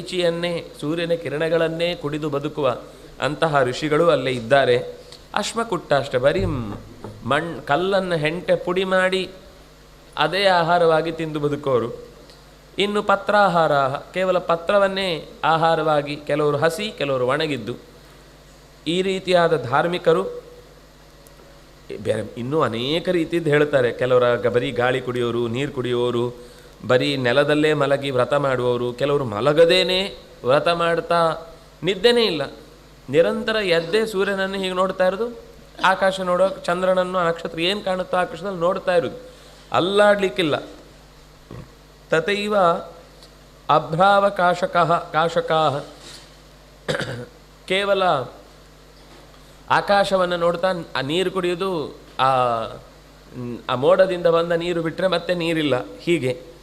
ಈಚಿಯನ್ನೇ ಸೂರ್ಯನ ಕಿರಣಗಳನ್ನೇ ಕುಡಿದು ಬದುಕುವ ಅಂತಹ ಋಷಿಗಳು ಅಲ್ಲೇ ಇದ್ದಾರೆ. ಅಶ್ಮಕುಟ್ಟ ಅಷ್ಟೇ ಬರೀ, ಮಣ್, ಕಲ್ಲನ್ನು ಹೆಂಟೆ ಪುಡಿ ಮಾಡಿ ಅದೇ ಆಹಾರವಾಗಿ ತಿಂದು ಬದುಕೋರು ಇನ್ನು ಪತ್ರಾಹಾರ, ಕೇವಲ ಪತ್ರವನ್ನೇ ಆಹಾರವಾಗಿ ಕೆಲವರು ಹಸಿ, ಕೆಲವರು ಒಣಗಿದ್ದು. ಈ ರೀತಿಯಾದ ಧಾರ್ಮಿಕರು, ಬೇರೆ ಇನ್ನೂ ಅನೇಕ ರೀತಿಯಿಂದ ಹೇಳ್ತಾರೆ. ಕೆಲವರ ಬರೀ ಗಾಳಿ ಕುಡಿಯೋರು, ನೀರು ಕುಡಿಯೋರು ಬರೀ ನೆಲದಲ್ಲೇ ಮಲಗಿ ವ್ರತ ಮಾಡುವವರು ಕೆಲವರು ಮಲಗದೇನೆ ವ್ರತ ಮಾಡ್ತಾ ನಿದ್ದೆನೇ ಇಲ್ಲ. ನಿರಂತರ ಎದ್ದೇ ಸೂರ್ಯನನ್ನು ಹೀಗೆ ನೋಡ್ತಾ ಇರೋದು? ಆಕಾಶ ನೋಡೋ ಚಂದ್ರನನ್ನು ನಕ್ಷತ್ರ ಏನು ಕಾಣುತ್ತೋ ಆಕಾಶದಲ್ಲಿ ನೋಡ್ತಾ ಇರೋದು. ಅಲ್ಲಾಡ್ಲಿಕ್ಕಿಲ್ಲ. ತಥೈವ ಅಭ್ರಾವಕಾಶಕಃ, ಕಾಶಕಾ. ಕೇವಲ ಆಕಾಶವನ್ನು ನೋಡ್ತಾ ಆ ನೀರು ಕುಡಿಯೋದು, ಆ ಆ ಮೋಡದಿಂದ ಬಂದ ನೀರು ಬಿಟ್ಟರೆ ಮತ್ತೆ ನೀರಿಲ್ಲ. ಹೀಗೆ.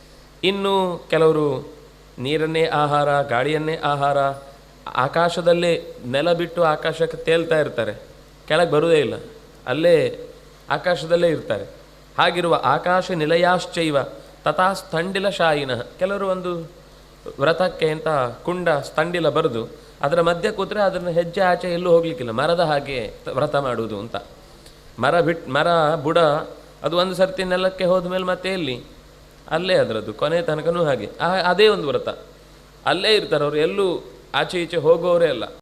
ಇನ್ನು ಕೆಲವರು ನೀರನ್ನೇ ಆಹಾರ, ಗಾಳಿಯನ್ನೇ ಆಹಾರ, ಆಕಾಶದಲ್ಲೇ ನೆಲ ಬಿಟ್ಟು ಆಕಾಶಕ್ಕೆ ತೇಲ್ತಾ ಇರ್ತಾರೆ. ಕೆಳಗೆ ಬರುವುದೇ ಇಲ್ಲ. ಅಲ್ಲೇ ಆಕಾಶದಲ್ಲೇ ಇರ್ತಾರೆ. ಹಾಗಿರುವ ಆಕಾಶ ನಿಲಯಾಶ್ಚೈವ ತಥಾ ಸ್ಥಂಡಿಲ ಶಾಯಿನ ಕೆಲವರು ಒಂದು ವ್ರತಕ್ಕೆ ಅಂತ ಕುಂಡ ಸ್ತಂಡಿಲ ಬರೆದು ಅದರ ಮಧ್ಯೆ ಕೂತ್ರೆ ಅದನ್ನು ಹೆಜ್ಜೆ ಆಚೆ ಎಲ್ಲೂ ಹೋಗ್ಲಿಕ್ಕಿಲ್ಲ. ಮರದ ಹಾಗೆ ವ್ರತ ಮಾಡುವುದು ಅಂತ. ಮರ ಬಿಟ್, ಮರ, ಬುಡ, ಅದು ಒಂದು ಸರ್ತಿ ನೆಲಕ್ಕೆ ಹೋದ ಮೇಲೆ ಮತ್ತೆ ಎಲ್ಲಿ? ಅಲ್ಲೇ ಅದರದ್ದು, ಕೊನೆ ತನಕನೂ ಹಾಗೆ. ಅದೇ ಒಂದು ವ್ರತ. ಅಲ್ಲೇ ಇರ್ತಾರೆ ಅವರು, ಎಲ್ಲೂ ಆಚೆ ಈಚೆ ಹೋಗೋರೇ ಅಲ್ಲ.